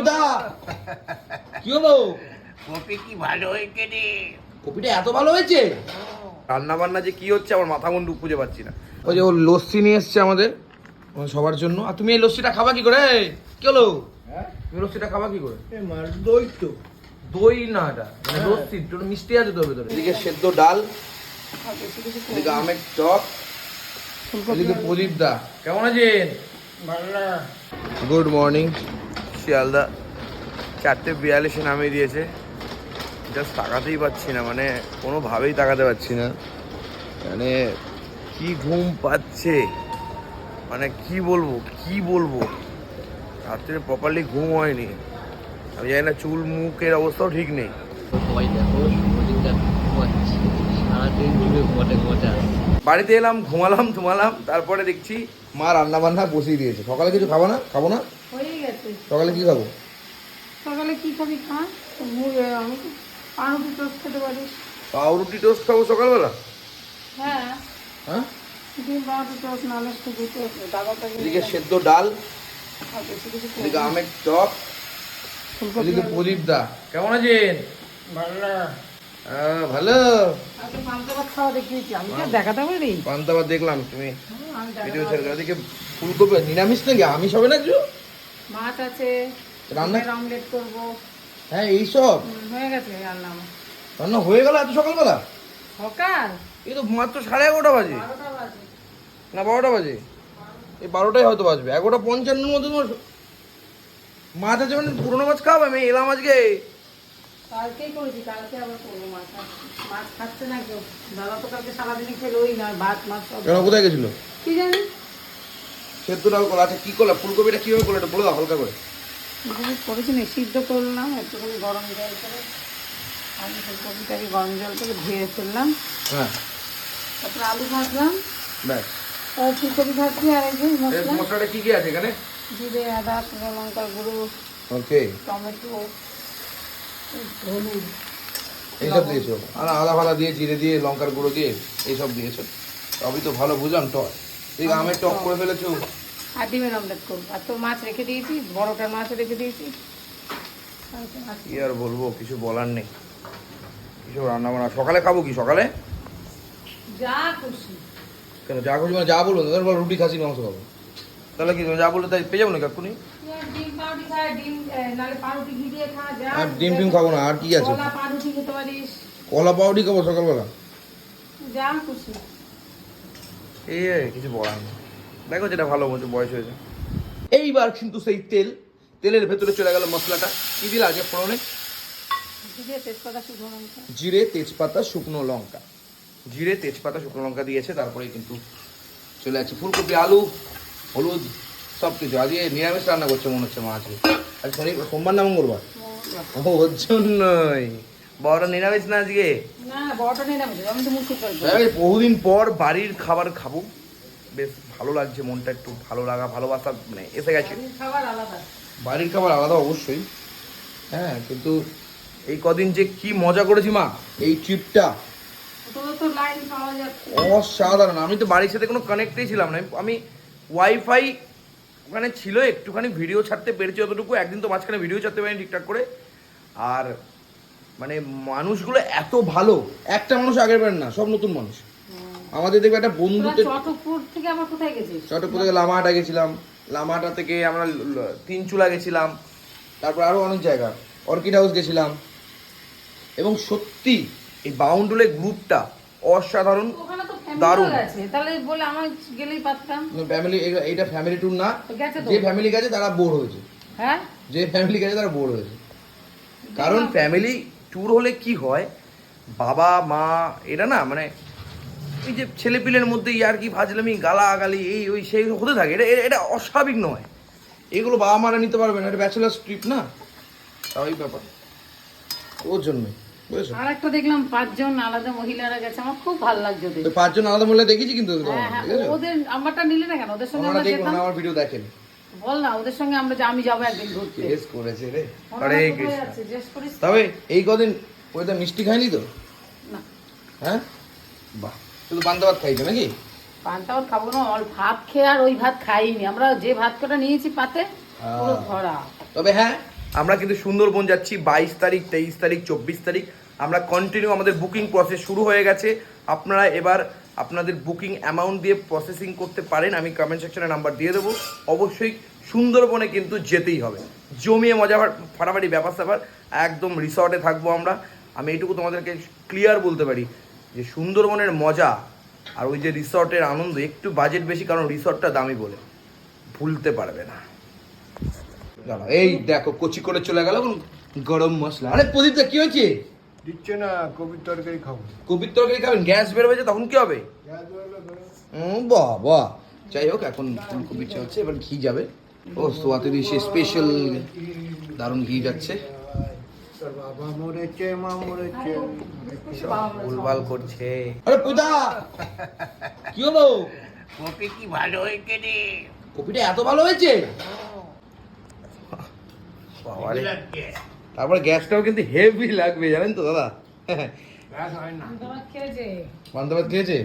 পপুদা কি হলো? কপি কি ভালো হয়েছে রে? কপিটা এত ভালো হয়েছে? রান্না বান্না যে কি হচ্ছে আমার মাথা মুন্ডু খুঁজে পাচ্ছি না। ওই যে ও লস্যি নিয়ে এসছে আমাদের সবার জন্য। আর তুমি এই লস্যিটা খাবা কি করে? কি হলো? তুমি লস্যিটা খাবা কি করে? দই তো। দই না এটা মানে লস্যি একটু মিষ্টি আছে তোর ভেতরে। এদিকে সেদ্ধ ডাল এদিকে আমের চপ এদিকে প্রদীপ দা। কেমন আছেন? Good morning. শিয়ালদা। চারটে বিয়াল্লিশে নামিয়ে দিয়েছে। জাস্ট তাকাতেই পাচ্ছি না মানে কোনোভাবেই তাকাতে পাচ্ছি না। মানে কি ঘুম পাচ্ছে? মানে কি বলব কি বলব? রাত্রে প্রপারলি ঘুম হয়নি। আমি জানি না চুল মুখের অবস্থাও ঠিক নেই। বাড়িতে এলাম ঘুমালাম ঘুমালাম তারপরে দেখছি মা রান্না বান্না বসিয়ে দিয়েছে। সকালে কিছু খাব না? খাব না? হয়ে সকালে কি খাব? সকালে কি খাবি খা? মুড়ি আমি তো পাউরুটি টোস্ট খেতে পারিস। পাউরুটি টোস্ট খাব সকালবেলা? হ্যাঁ। হ্যাঁ? এদিকে সেদ্ধ ডাল এদিকে আমের চপ এদিকে প্রদীপ দা। কেমন আছেন? ভালো আমি দেখাতে পারি? পান্তাবার দেখলাম তুমি ভিডিও ছেড়ে দাও। ফুলকপি নিরামিষ নাকি? আমিষ হবে না কিছু? মাছ আছে রান্না অমলেট করব। হ্যাঁ এইসব হুম, হয়ে গেছে রান্না রান্না হয়ে গেল এত সকালবেলা? সকাল? এই তো মাত্র সাড়ে এগারোটা বাজে। না বারোটা বাজে। এই বারোটাই হয়তো বাজবে। এগারোটা পঞ্চান্নর মধ্যে তোমার মাছ আছে মানে পুরোনো মাছ খাওয়াবে? আমি এলাম আজকে। কালকেই করেছি কালকে আবার করব মাছ। মাছ খাচ্ছে না কেউ। দাদা তো কালকে সারাদিনই খেলোই না ভাত মাছ সব। কোথায় গেছিল? কি জানি? সেদ্ধ ডাল কলা আচ্ছা কী করলা? ফুলকপিটা কীভাবে করল? এটা বলে দাও হালকা করে। ফুলকপি করেছি না সিদ্ধ করলাম একটুখানি গরম জল করে। আমি ফুলকপিটাকে গরম জল করে ধুয়ে ফেললাম। হ্যাঁ। তারপরে আলু ভাজলাম। ব্যাস। ফুলকপি ভাজছি আর এই যে মশলা। মশলাটা কী কী আছে এখানে? জিরে আদা লঙ্কার গুঁড়ো ওকে। টমেটো হলুদ। এইসব দিয়েছ? আর আদা ফাদা দিয়ে জিরে দিয়ে লঙ্কার গুঁড়ো দিয়ে এইসব দিয়েছ? সবই তো ভালো বুঝলাম টক এই আমের টক করে ফেলেছো? আর ডিমের অমলেট করব। আর তো মাছ রেখে দিয়েছি বড়টার মাছ রেখে দিয়েছি। আর কি আর বলব কিছু বলার নেই। কিছু রান্না বান্না সকালে খাব কি? সকালে? যা খুশি। কেন যা খুশি মানে যা বলুন তাদের বল রুটি খাসি মাংস খাব। তাহলে কি যা বললে তাই পেয়ে যাব না কাকুনি তুই আর ডিম ডিম এ, নাহলে পাউরুটি ঘি দিয়ে খা যা আর ডিম টিম খাব না আর কি আছে? কলা পাউরুটি খেতে পারিস। কলা পাউডি খাব সকালবেলা। যা খুশি। এই এই, কিছু বলার নেই। দেখো যেটা ভালো বলছো বয়স হয়েছে। এইবার কিন্তু সেই তেল তেলের ভেতরে চলে গেল মশলাটা। কি দিলে আগে ফোড়নে? জিরে তেজপাতা শুকনো লঙ্কা। জিরে তেজপাতা শুকনো লঙ্কা। দিয়েছে তারপরে কিন্তু চলে যাচ্ছে ফুলকপি আলু হলুদ সব কিছু আজকে নিরামিষ রান্না করছে মনে হচ্ছে মা আজকে। আজ শনি সোমবার না মঙ্গলবার? ওর জন্যই বড় নিরামিষ না আজকে? বড়টা বহুদিন পর বাড়ির খাবার খাব। বেশ ভালো লাগছে মনটা একটু ভালো লাগা ভালোবাসা মানে এসে গেছে। বাড়ির খাবার আলাদা। বাড়ির খাবার আলাদা অবশ্যই। হ্যাঁ কিন্তু এই কদিন যে কি মজা করেছি মা এই ট্রিপটা। তো লাইন পাওয়া অসাধারণ। আমি আমি তো বাড়ির সাথে কোনো কানেক্টেই ছিলাম না। আমি ওয়াইফাই ওখানে ছিল একটুখানি ভিডিও ছাড়তে পেরেছি অতটুকু। একদিন তো মাঝখানে ভিডিও ছাড়তে পারিনি ঠিকঠাক করে। আর মানে মানুষগুলো এত ভালো একটা মানুষ আগের বার না সব নতুন মানুষ। আমাদের দেখবে একটা বন্ধুতে চটকপুর থেকে আবার কোথায় গেছিস? চট্টগ্রাম থেকে লামাহাটা গেছিলাম। লামাহাটা থেকে আমরা তিনচুলা গেছিলাম। তারপর আরও অনেক জায়গা। অর্কিড হাউস গেছিলাম। এবং সত্যি এই বাউন্ডুলে গ্রুপটা অসাধারণ দারুণ। তাহলে বলে আমার গেলেই পারতাম। ফ্যামিলি এইটা ফ্যামিলি ট্যুর না। গেছে যে ফ্যামিলি গেছে তারা বোর হয়েছে। হ্যাঁ? যে ফ্যামিলি গেছে তারা বোর হয়েছে। কারণ ফ্যামিলি ট্যুর হলে কি হয়? বাবা মা এরা না মানে এই যে ছেলেপিলের মধ্যে ইয়ার কি ভাজলামি গালাগালি এই ওই সেই হতে থাকে। এটা এটা- অস্বাভাবিক নয়। এগুলো বাবা মারা নিতে পারবে না। এটা ব্যাচেলার ট্রিপ না? তাই ব্যাপার। ওর জন্যই বুঝেছ? আর একটা দেখলাম পাঁচজন আলাদা মহিলারা গেছে। আমার খুব ভালো লাগছে পাঁচজন আলাদা মূল্যে দেখেছি কিন্তু? হ্যাঁ হ্যাঁ ওদের আমারটা নিলে না কেন? ওদের সঙ্গে আমরা আমার ভিডিও দেখেন। বল না ওদের সঙ্গে আমরা যে আমি যাব একদিন ঘুরতে। করেছে রে। কৃষ্ণ। তবে এই কদিন ওইটা মিষ্টি খায়নি তো? না। হ্যাঁ? বাহ শুধু পান্তা ভাত খাইছো নাকি? পান্তা ভাত খাব না অল ভাত খেয়ে আর ওই ভাত খাইনি। আমরা যে ভাত কটা নিয়েছি পাতে পুরো ভরা। তবে হ্যাঁ আমরা কিন্তু সুন্দরবন যাচ্ছি বাইশ তারিখ তেইশ তারিখ চব্বিশ তারিখ। আমরা কন্টিনিউ আমাদের বুকিং প্রসেস শুরু হয়ে গেছে। আপনারা এবার আপনাদের বুকিং অ্যামাউন্ট দিয়ে প্রসেসিং করতে পারেন, আমি কমেন্ট সেকশনে নাম্বার দিয়ে দেবো। অবশ্যই সুন্দরবনে কিন্তু যেতেই হবে। জমিয়ে মজা ফাটাফাটি ব্যাপার স্যাপার, একদম রিসর্টে থাকব আমরা। আমি এইটুকু তোমাদেরকে ক্লিয়ার বলতে পারি যে সুন্দরবনের মজা আর ওই যে রিসর্টের আনন্দ একটু বাজেট বেশি, কারণ রিসর্টটা দামি বলে। ভুলতে পারবে না। এই দেখো, কচি করে চলে গেল, গরম মশলা। আরে প্রদীপটা কি হয়েছে? দিচ্ছে না কবির তরকারি খাব। কবির তরকারি খাবেন গ্যাস বেরোবে যে তখন কি হবে? হুম, বাহ বাহ। যাই হোক এখন ফুলকপির চা হচ্ছে এবার ঘি যাবে। ও সোয়াতে দিয়েছে স্পেশাল দারুণ ঘি যাচ্ছে। বাবা ভুলভাল করছে। আরে পূজা কি হলো? কপি কি ভালো হয়েছে রে? কপিটা এত ভালো হয়েছে? বাবারে। লাগছে তারপরে গ্যাসটাও কিন্তু হেভি লাগবে জানেন তো দাদা? গ্যাস না। দাবার খেয়েছে?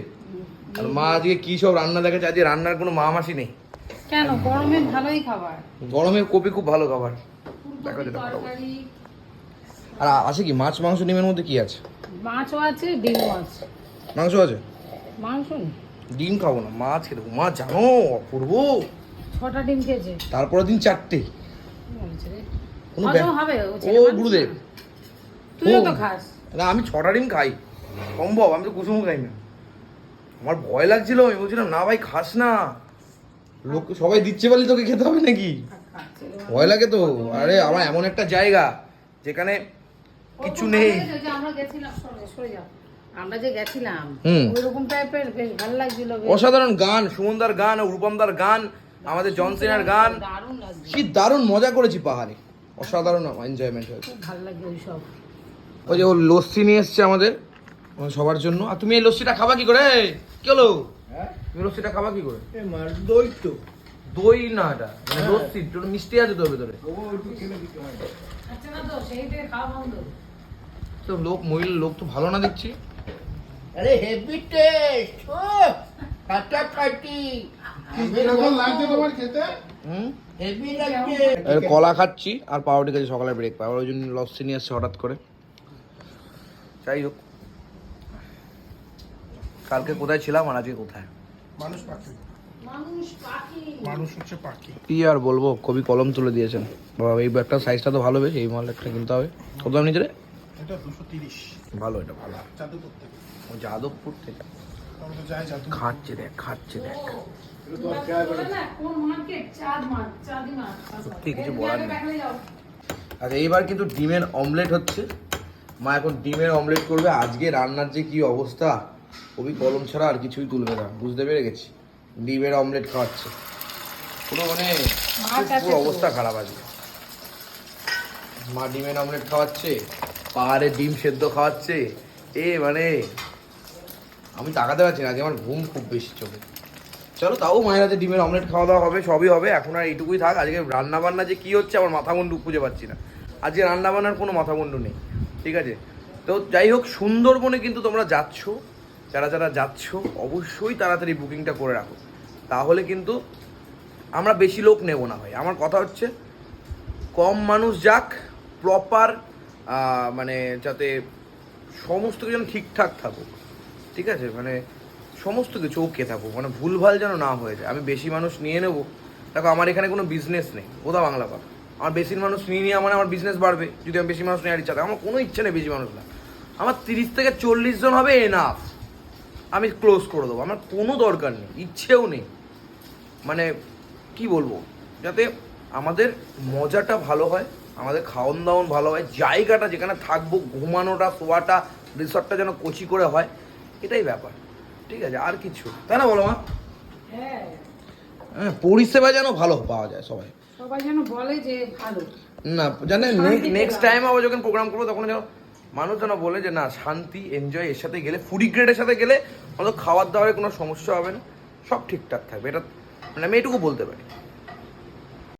আর মা আজকে কি সব রান্না দেখেছে আজকে রান্নার কোনো মা মাসি নেই। কেন? গরমে ভালোই খাবার। গরমে কপি খুব ভালো খাবার। দেখো যেটা আর আছে কি? মাছ মাংস ডিমের মধ্যে কি আছে? মাছও আছে ডিমও আছে। মাংস আছে? মাংস ডিম খাব না মাছ খেতে মা জানো অপূর্ব। ছটা ডিম খেয়েছে। তারপরের দিন চারটে? কোনো ও গুরুদেব না। তুইও তো খাস। না আমি ছটা ডিম খাই। সম্ভব আমি তো কুসুম খাই না। আমার ভয় লাগছিল আমি বলছিলাম না ভাই খাস না। লোক সবাই দিচ্ছে বলি তোকে খেতে হবে নাকি? ভয় লাগে তো। আরে আমার এমন একটা জায়গা যেখানে কিছু নেই। ভালো লেগেছে যে আমরা গেছিলাম সরে সরে যাও। আমরা যে গেছিলাম ওইরকম টাইপের বেশ ভালো লাগছিল অসাধারণ গান সুমনদার গান রূপমদার গান আমাদের জনসেনের গান। কি দারুণ মজা করেছি পাহাড়ে। অসাধারণ এনজয়মেন্ট হয়েছে। খুব ভালো লাগে ওইসব। ওই যে ও লস্যি নিয়ে এসছে আমাদের সবার জন্য। আর তুমি এই লস্যিটা খাবা কি করে? কি হলো? হ্যাঁ? তুমি লস্যিটা খাবা কি করে? এ মার দই তো। দই না এটা মানে লস্যি একটু মিষ্টি আছে তো ভেতরে। ও একটু খেলে দিতে হয়। আচ্ছা না তো সেই থেকে বন্ধ। তো লোক মহিলা লোক তো ভালো না দেখছি। আরে হেভি টেস্ট ও কাটা কাটি লাগছে তোমার খেতে? হুম? কলা খাচ্ছি আর পাউরুটি খাচ্ছি সকালে ব্রেক পাই ওই জন্য লস্যি নিয়ে এসছে হঠাৎ করে। যাই হোক। কালকে কোথায় ছিলাম আর আজকে কোথায়? মানুষ পাখি। মানুষ হচ্ছে পাখি। কি আর বলব কবি কলম তুলে দিয়েছেন। বাবা এই ব্যাগটার সাইজটা তো ভালো বেশ এই মাল একটা কিনতে হবে। কত দাম নিচে রে এটা দুশো তিরিশ। ভালো এটা ভালো। থেকে। যাদবপুর থেকে। খাচ্ছে দেখ খাচ্ছে দেখ। সত্যি কিছু বলার নেই। আচ্ছা এইবার কিন্তু ডিমের অমলেট হচ্ছে। মা এখন ডিমের অমলেট করবে। আজকে রান্নার যে কি অবস্থা কবি কলম ছাড়া আর কিছুই তুলবে না। বুঝতে পেরে গেছি। ডিমের অমলেট খাওয়াচ্ছে। পুরো মানে পুরো অবস্থা খারাপ আজকে? মা ডিমের অমলেট খাওয়াচ্ছে। পাহাড়ে ডিম সেদ্ধ খাওয়াচ্ছে। এ মানে আমি তাকাতে পারছি না আজকে আমার ঘুম খুব বেশি চোখে। চলো, তাও মায়ের হাতে ডিমের অমলেট খাওয়া দাওয়া হবে, সবই হবে, এখন আর এইটুকুই থাক। আজকে রান্না বান্না যে কি হচ্ছে, আমার মাথা মুন্ডু খুঁজে পাচ্ছি না। আজকে রান্না বান্নার কোনো মাথা মুন্ডু নেই, ঠিক আছে? তো যাই হোক, সুন্দরবনে কিন্তু তোমরা যাচ্ছ, যারা যারা যাচ্ছ, অবশ্যই তাড়াতাড়ি বুকিংটা করে রাখো। তাহলে কিন্তু আমরা বেশি লোক নেব না ভাই। আমার কথা হচ্ছে, কম মানুষ যাক প্রপার মানে যাতে সমস্ত কিছু ঠিকঠাক থাকুক। ঠিক আছে? মানে সমস্ত কিছু ওকে থাকুক। মানে ভুলভাল যেন না হয়ে যায়। আমি বেশি মানুষ নিয়ে নেব। দেখো, আমার এখানে কোনো বিজনেস নেই। কোথাও বাংলা কথা আমার বেশি মানুষ নিয়ে নিয়ে মানে আমার বিজনেস বাড়বে। যদি আমি বেশি মানুষ নেওয়ার ইচ্ছা থাকে। আমার কোনো ইচ্ছা নেই বেশি মানুষ না আমার তিরিশ থেকে চল্লিশ জন হবে এনাফ আমি ক্লোজ করে দেবো। আমার কোনো দরকার নেই। ইচ্ছেও নেই। মানে কি বলব? যাতে আমাদের মজাটা ভালো হয়, আমাদের খাওয়ন দাওয়ন ভালো হয়, জায়গাটা যেখানে থাকব, ঘুমানোটা, শোয়াটা রিসর্টটা যেন কচি করে হয় এটাই ব্যাপার। ঠিক আছে আর কিছু তাই না বলো মা? হ্যাঁ। হ্যাঁ পরিষেবা যেন ভালো পাওয়া যায় সবাই। সবাই যেন বলে যে ভালো। না জানেন নেক্সট টাইম আবার যখন প্রোগ্রাম করব তখন যেন মানুষ যেন বলে যে না শান্তি এনজয় এর সাথে গেলে ফুডি গ্রেডের সাথে গেলে অন্তত খাওয়ার দাওয়ারে কোনো সমস্যা হবে না। সব ঠিকঠাক থাকবে। এটা মানে আমি এটুকু বলতে পারি।